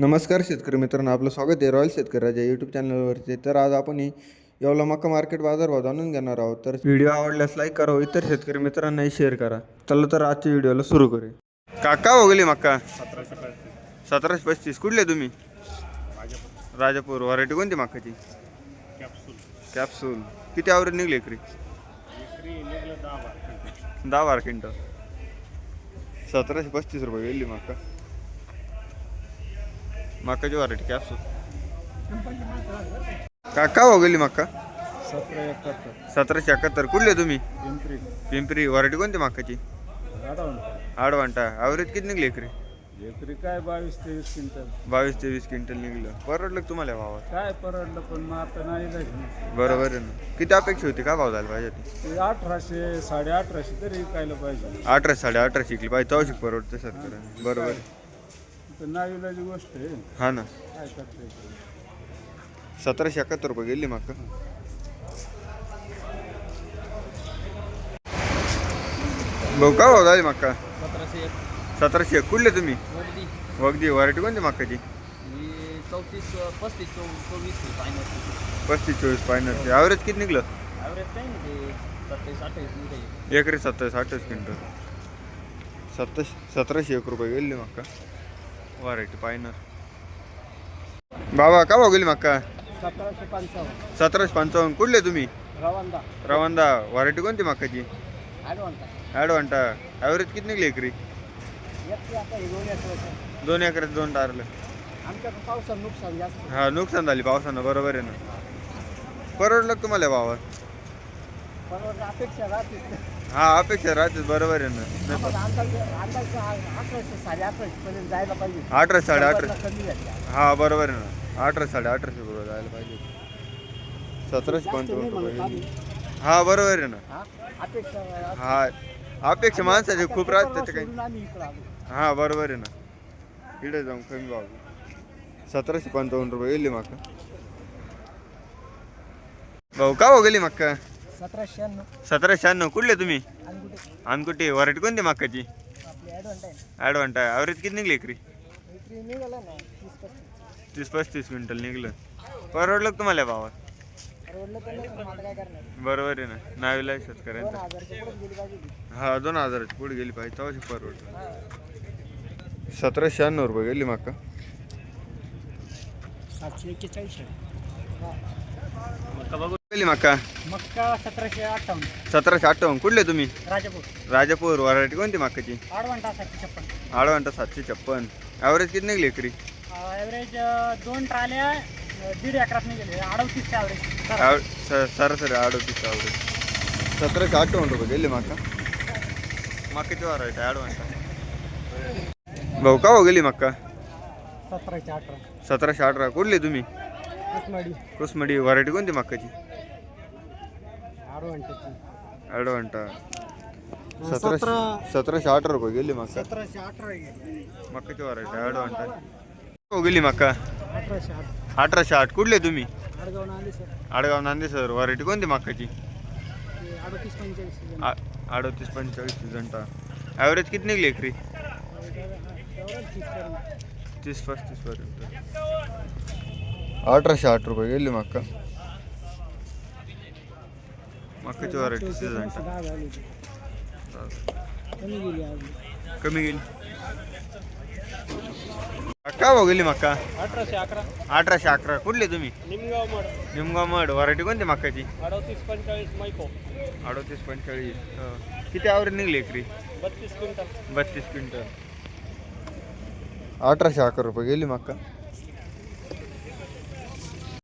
नमस्कार शेतकरी मित्रांनो आपलं स्वागत आहे रॉयल शेतकरी राजा यूट्यूब चॅनलवरती तर आज आपण येवला मका मार्केट बाजारभाव जाणून घेणार आहोत. तर व्हिडिओ आवडल्यास लाईक करा इतर शेतकरी मित्रांनाही शेअर करा. चला तर आजच्या व्हिडिओला सुरू करूया. काका हो वगैरे मक्का? सतराशे पस्तीस. कुठले तुम्ही? राजापूर. व्हरायटी कोणती मक्काची? कॅप्सूल किती आवरेज निघले एकरी? दहा बारा क्विंटल. सतराशे पस्तीस रुपये गेली मक्का. मक्काची व्हरायटी कॅप्सूल काका हो गेली मक्का सतरा एकाहत्तर. सतराशे एकाहत्तर. कुठले तुम्ही? पिंपरी. पिंपरी. व्हरायटी कोणती आडवण आडवांटा. ॲव्हरेज किती निघली एकरी? एकरी काय बावीस तेवीस क्विंटल. बावीस तेवीस क्विंटल निघलं. परवडलं तुम्हाला भावात? काय परवडलं पण मग आता नाही. बरोबर आहे ना. किती अपेक्षा होती? का भाव झाला पाहिजे अठराशे साडे अठराशे तरी विकायला पाहिजे. अठराशे साडे अठराशे शिकली पाहिजे. तेव्हा शिक परवडते सरकार बरोबर नाविलाची गोष्ट आहे. हा ना. काय करता येतं सतराशे एकाहत्तर रुपये गेली मक्का भाऊ का भाव झाली मक्का सतराशे एक. सतराशे एक. कुठले तुम्ही? वगदी वगदी व्हरायटी कोणती मक्काची ही चौतीस पस्तीस चौ चोवीस फायनल पस्तीस चोवीस फायनलचे ॲव्हरेज किती निघलं? ॲव्हरेज काय नाही ते. सत्तावीस अठ्ठावीस निघाई एकरी सत्तावीस अठ्ठावीस क्विंटल. सत्ताश सतराशे एक रुपये गेली मक्का व्हरायटी फायनल बाबा का भाव गेली मक्का? सतराशे पंचावन्न. सतराशे पंचावन्न. कुठले तुम्ही? रवांदा रवांदा व्हरायटी कोणती मक्काची? ॲडवांटा. ॲव्हरेज किती निघली एकरी? दोन एक दोन एकरात दोन टारलं. हा नुकसान झाली पावसानं. बरोबर आहे ना. परवडलं तुम्हाला भावात? परवडलं अपेक्षा हा अपेक्षा राहते बरोबर आहे ना. अंदाज अंदाज अकराशे साडे अकराशे पर्यंत जायला पाहिजे. अठराशे साडे अठराशे कमी झाली. हा बरोबर आहे ना. अठराशे साडे अठराशे बरोबर जायला पाहिजे. सतराशे पंचावन्न रुपये. हा बरोबर आहे ना. हा अपेक्षा हा अपेक्षा माणसाची खूप राहते त्याच्या काही. सोडून आम्ही इकडं आलो. हा बरोबर आहे ना. इकडे जाऊन कमी भाव. सतराशे पंचावन्न रुपये गेली मक्का भाऊ का हो गेली मक्का सतराशे शहाण्णव. कुठले तुम्ही? आणि कुठे अनकुटी व्हरायटी कोणती मक्काची आपली ॲडव्हान्टाईज ॲडवांटा ॲव्हरेज किती निघली एकरी? विक्री निघाला ना तीस पस्तीस. तीस पस्तीस क्विंटल निघलं. परवडलं का तुम्हाला भावात? परवडलं तर नाही पण आता काय करणार? बरोबर आहे ना. नावीला दोन शेतकऱ्यांचा. हजारच्या पुढे गेली पाहिजे. ती. हा दोन हजाराची पुढे गेली पाहिजे. तेव्हाशी परवडलं. हा. सतराशे शहाण्णव रुपये गेली मक्का सातशे एक्केचाळीस हा. मक्का? मक्का सतराशे अठ्ठावन्न. सतराशे अठ्ठावन्न. कुठले तुम्ही? राजापूर. राजापूर. व्हरायटी कोणती मक्काची? आडवांटा सातशे छप्पन. आळवंटा सातशे छप्पन. ॲव्हरेज किती निघली एकरी? ॲव्हरेज दोन ट्राल्या दीड एकरात निघाले. अडतीसचे ॲव्हरेज ॲव- स- सरासरी अडतीस ॲव्हरेज सतराशे अठ्ठावन्न रुपये गेले मक्का. मक्काची व्हरायटी ॲडवांटा भाऊ का हो गेली मक्का? सतराशे अठरा. सतराशे अठरा. कुठली तुम्ही? कुसमडी. व्हरायटी कोणती मक्काची? आडवांटाची ॲडवांटा सतराशे अठरा रुपये गेली मक्का. सतराशे अठरा मक्काची व्हरायटी ॲडवांटा हो गेली मक्का. अठराशे आठ. कुठले तुम्ही? आडगाव आले sir. Adgaon Nande sir. Variety कोणती मक्काची? अडतीस पंचेचाळीस जनता ॲव्हरेज किती निघली एकरी? तीस पस्तीस पर्यंत. अठराशे आठ रुपये गेली मक्का. मक्काची व्हरायटी जनता कमी गेली आज. कमी गेली. का भाऊ गेली मक्का. अठराशे अकरा. अठराशे अकरा. कुठले तुम्ही? निमगाव मठ निमगाव मड. व्हरायटी कोणती मक्काची? अडतीस पंचेचाळीस मायको अडतीस पंचेचाळीस. हं. किती ॲव्हरेज निघली एकरी? बत्तीस क्विंटल. बत्तीस क्विंटल. अठराशे अकरा रुपये गेली मक्का.